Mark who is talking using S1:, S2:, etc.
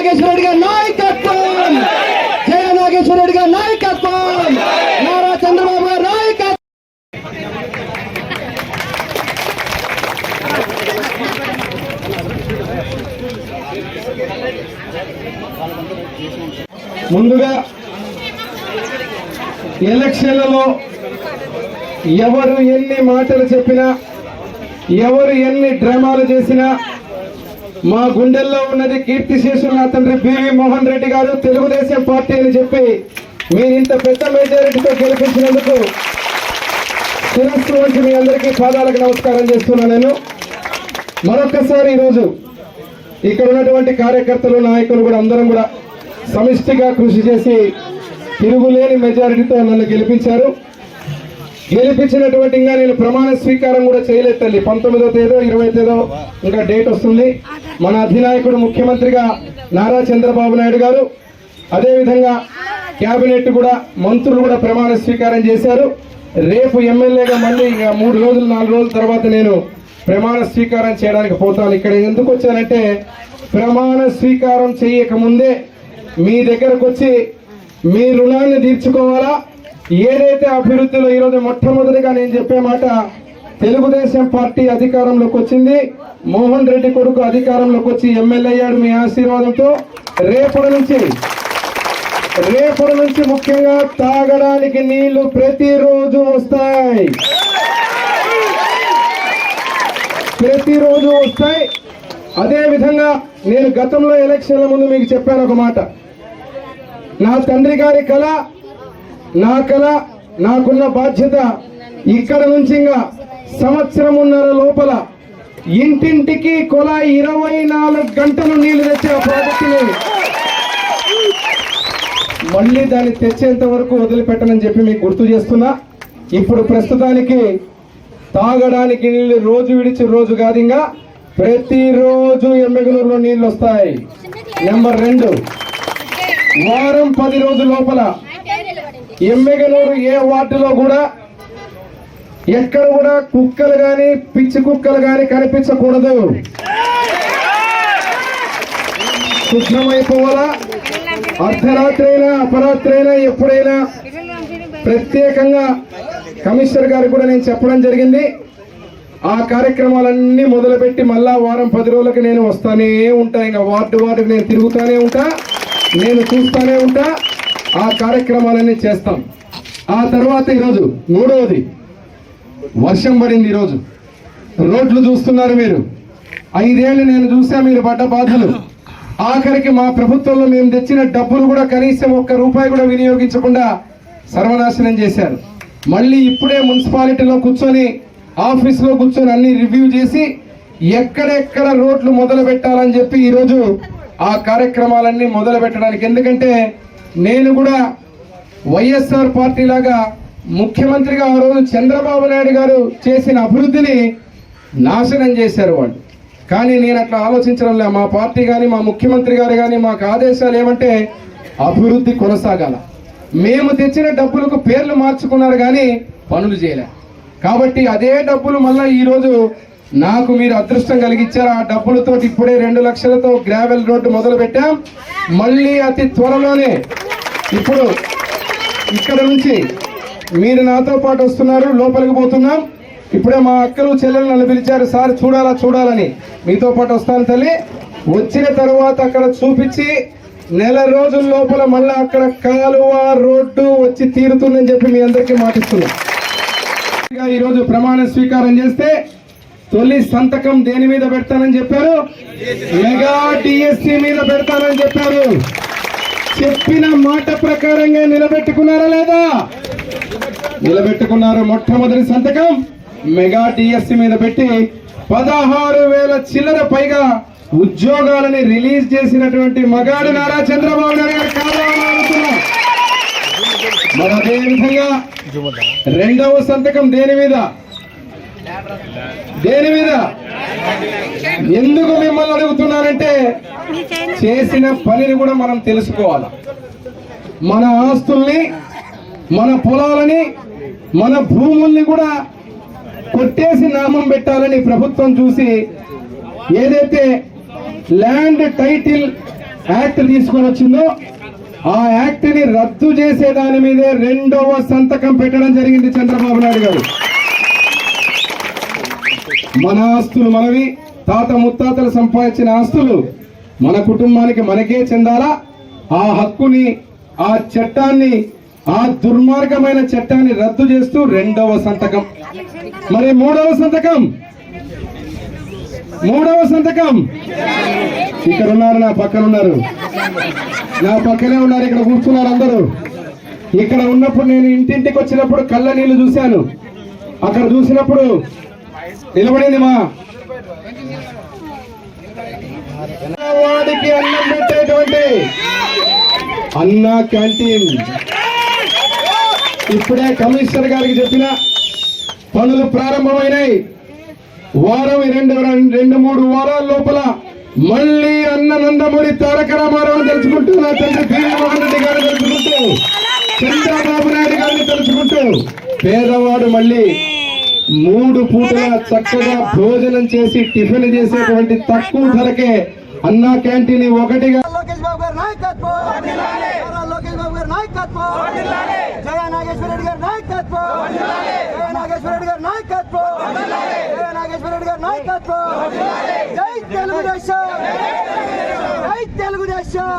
S1: నాగేశ్వర గారి నాయకత్వం! జయ నాగేశ్వర గారి నాయకత్వం! నారా చంద్రబాబు గారు నాయకత్వం! ముందుగా ఎలక్షన్లలో ఎవరు ఎన్ని మాటలు చెప్పినా ఎవరు ఎన్ని డ్రామాలు చేసినా మా గుండెల్లో ఉన్నది కీర్తిశేషులు నా తండ్రి బివి మోహన్ రెడ్డి గారు. తెలుగుదేశం పార్టీ అని చెప్పి మీరు ఇంత పెద్ద మెజారిటీతో గెలిపించినందుకు శిరస్సు మీ అందరికీ పాదాలకు నమస్కారం చేస్తున్నా నేను. మరొకసారి ఈరోజు ఇక్కడ ఉన్నటువంటి కార్యకర్తలు నాయకులు కూడా అందరం కూడా సమిష్టిగా కృషి చేసి తిరుగులేని మెజారిటీతో నన్ను గెలిపించారు. గెలిపించినటువంటి ఇంకా నేను ప్రమాణ స్వీకారం కూడా చేయలేదు తల్లి. పంతొమ్మిదో తేదో ఇరవై తేదో ఇంకా డేట్ వస్తుంది. మన అధినాయకుడు ముఖ్యమంత్రిగా నారా చంద్రబాబు నాయుడు గారు అదేవిధంగా కేబినెట్ కూడా మంత్రులు కూడా ప్రమాణ స్వీకారం చేశారు. రేపు ఎమ్మెల్యేగా మళ్ళీ ఇంకా మూడు రోజులు నాలుగు రోజుల తర్వాత నేను ప్రమాణ స్వీకారం చేయడానికి పోతాను. ఇక్కడ ఎందుకు వచ్చానంటే ప్రమాణ స్వీకారం చేయక ముందే మీ దగ్గరకు వచ్చి మీ రుణాన్ని తీర్చుకోవాలా? ఏదైతే అభివృద్ధిలో ఈరోజు మొట్టమొదటిగా నేను చెప్పే మాట తెలుగుదేశం పార్టీ అధికారంలోకి వచ్చింది మోహన్ రెడ్డి కొడుకు అధికారంలోకి వచ్చి ఎమ్మెల్యే అయ్యాడు మీ ఆశీర్వాదంతో. రేపటి నుంచి రేపటి నుంచి ముఖ్యంగా తాగడానికి నీళ్ళు ప్రతిరోజు వస్తాయి. ప్రతిరోజు వస్తాయి. అదే విధంగా నేను గతంలో ఎలక్షన్ల ముందు మీకు చెప్పాను ఒక మాట. నా తండ్రి గారి కళ నా కళ నాకున్న బాధ్యత ఇక్కడ నుంచి ఇంకా సంవత్సరమున్నర లోపల ఇంటింటికి కొలా ఇరవై నాలుగు గంటలు నీళ్ళు తెచ్చే ఆ ప్రాజెక్టుని మళ్ళీ దాన్ని తెచ్చేంత వరకు వదిలిపెట్టనని చెప్పి మీకు గుర్తు చేస్తున్నా. ఇప్పుడు ప్రస్తుతానికి తాగడానికి నీళ్ళు రోజు విడిచి రోజు కాదు ఇంకా. ప్రతిరోజు ఎమ్మెగనూరులో నీళ్ళు వస్తాయి. నెంబర్ రెండు. వారం పది రోజుల లోపల ఎమ్మెగనూరు ఏ వార్డులో కూడా ఎక్కడ కూడా కుక్కలు కానీ పిచ్చి కుక్కలు కానీ కనిపించకూడదు. శుభ్రమైపోవాలా? అర్ధరాత్రి అయినా అపరాత్రి అయినా ఎప్పుడైనా ప్రత్యేకంగా కమిషనర్ గారు కూడా నేను చెప్పడం జరిగింది. ఆ కార్యక్రమాలన్నీ మొదలుపెట్టి మళ్ళా వారం పది రోజులకి నేను వస్తానే ఉంటా. ఇంకా వార్డు వార్డుకి నేను తిరుగుతానే ఉంటా. నేను చూస్తానే ఉంటా. ఆ కార్యక్రమాలన్నీ చేస్తాం. ఆ తర్వాత ఈరోజు మూడవది వర్షం పడింది ఈరోజు. రోడ్లు చూస్తున్నారు మీరు. ఐదేళ్ళు నేను చూసా మీరు పడ్డ బాధలు. ఆఖరికి మా ప్రభుత్వంలో మేము తెచ్చిన డబ్బులు కూడా కనీసం ఒక్క రూపాయి కూడా వినియోగించకుండా సర్వనాశనం చేశారు. మళ్ళీ ఇప్పుడే మున్సిపాలిటీలో కూర్చొని ఆఫీస్లో కూర్చొని అన్ని రివ్యూ చేసి ఎక్కడెక్కడ రోడ్లు మొదలు పెట్టాలని చెప్పి ఈరోజు ఆ కార్యక్రమాలన్నీ మొదలు పెట్టడానికి ఎందుకంటే నేను కూడా వైఎస్ఆర్ పార్టీ లాగా ముఖ్యమంత్రిగా ఆ రోజు చంద్రబాబు నాయుడు గారు చేసిన అభివృద్ధిని నాశనం చేశారు వాళ్ళు. కానీ నేను అట్లా ఆలోచించడం లే మా పార్టీ కానీ మా ముఖ్యమంత్రి గారు కానీ మాకు ఆదేశాలు ఏమంటే అభివృద్ధి కొనసాగాల. మేము తెచ్చిన డబ్బులకు పేర్లు మార్చుకున్నారు కానీ పనులు చేయలే. కాబట్టి అదే డబ్బులు మళ్ళీ ఈరోజు నాకు మీరు అదృష్టం కలిగించారు? ఆ డబ్బులతో ఇప్పుడే రెండు లక్షలతో గ్రావెల్ రోడ్డు మొదలు పెట్టాం మళ్ళీ అతి త్వరలోనే ఇప్పుడు ఇక్కడ నుంచి మీరు నాతో పాటు వస్తున్నారు లోపలికి పోతున్నాం. ఇప్పుడే మా అక్కలు చెల్లెలు నన్ను పిలిచారు సార్ చూడాలా చూడాలని. మీతో పాటు వస్తాను తల్లి. వచ్చిన తర్వాత అక్కడ చూపించి నెల రోజుల లోపల మళ్ళీ అక్కడ కాలువ రోడ్డు వచ్చి తీరుతుందని చెప్పి మీ అందరికీ మాటిస్తున్నాం. ఈరోజు ప్రమాణ స్వీకారం చేస్తే తొలి సంతకం దేని మీద పెడతానని చెప్పారు? మెగా డిఎస్సి మీద పెడతానని చెప్పారు. చెప్పిన మాట ప్రకారంగా నిలబెట్టుకున్నారా లేదా? నిలబెట్టుకున్నారు మొట్టమొదటి సంతకం. మెగా డిఎస్సి మీద పెట్టి పదహారు వేల చిల్లర పైగా ఉద్యోగాలని రిలీజ్ చేసినటువంటి మగాడు నారా చంద్రబాబు నాయుడు గారు మరి అదే విధంగా రెండవ సంతకం దేని మీద? దేని మీద? ఎందుకు మిమ్మల్ని అడుగుతున్నానంటే చేసిన పనిని కూడా మనం తెలుసుకోవాలి. మన ఆస్తుల్ని మన పొలాలని మన భూముల్ని కూడా కొట్టేసి నామం పెట్టాలని ప్రభుత్వం చూసి ఏదైతే ల్యాండ్ టైటిల్ యాక్ట్ తీసుకొని వచ్చిందో ఆ యాక్ట్ని రద్దు చేసే దాని మీదే రెండవ సంతకం పెట్టడం జరిగింది చంద్రబాబు నాయుడు గారు. మన ఆస్తులు మనవి తాత ముత్తాతలు సంపాదించిన ఆస్తులు మన కుటుంబానికి మనకే చెందాలా? ఆ హక్కుని ఆ చట్టాన్ని ఆ దుర్మార్గమైన చట్టాన్ని రద్దు చేస్తూ రెండవ సంతకం. మరి మూడవ సంతకం? మూడవ సంతకం? ఇక్కడ ఉన్నారు నా పక్కన ఉన్నారు నా పక్కనే ఉన్నారు ఇక్కడ కూర్చున్నారు అందరూ. ఇక్కడ ఉన్నప్పుడు నేను ఇంటింటికి వచ్చినప్పుడు కళ్ళ నీళ్ళు చూశాను. అక్కడ చూసినప్పుడు నిలబడింది మా వాడికి అన్నం పెట్టేటువంటి అన్నా క్యాంటీన్. ఇప్పుడే కమిషనర్ గారికి చెప్పిన పనులు ప్రారంభమైనాయి. వారం రెండు రెండు మూడు వారాల లోపల మళ్ళీ అన్న నందమూరి తారక రామారావు తలుచుకుంటూ నా తండ్రి జగన్మోహన్ రెడ్డి గారిని తలుచుకుంటూ చంద్రబాబు నాయుడు గారిని తలుచుకుంటూ పేదవాడు మళ్ళీ మూడు పూటల చక్కగా భోజనం చేసి టిఫిన్ చేసేటువంటి తక్కువ ధరకే అన్నా క్యాంటీన్ ఒకటిగా
S2: లోకేష్ బాబు గారి నాయకత్వం! నారా లోకేష్ బాబు గారి నాయకత్వం! జయ నాగేశ్వర రెడ్డి గారి నాయకత్వం! జయ నాగేశ్వర రెడ్డి గారి నాయకత్వం! జయ నాగేశ్వర రెడ్డి గారి నాయకత్వం! జై తెలుగుదేశం! జై తెలుగుదేశం!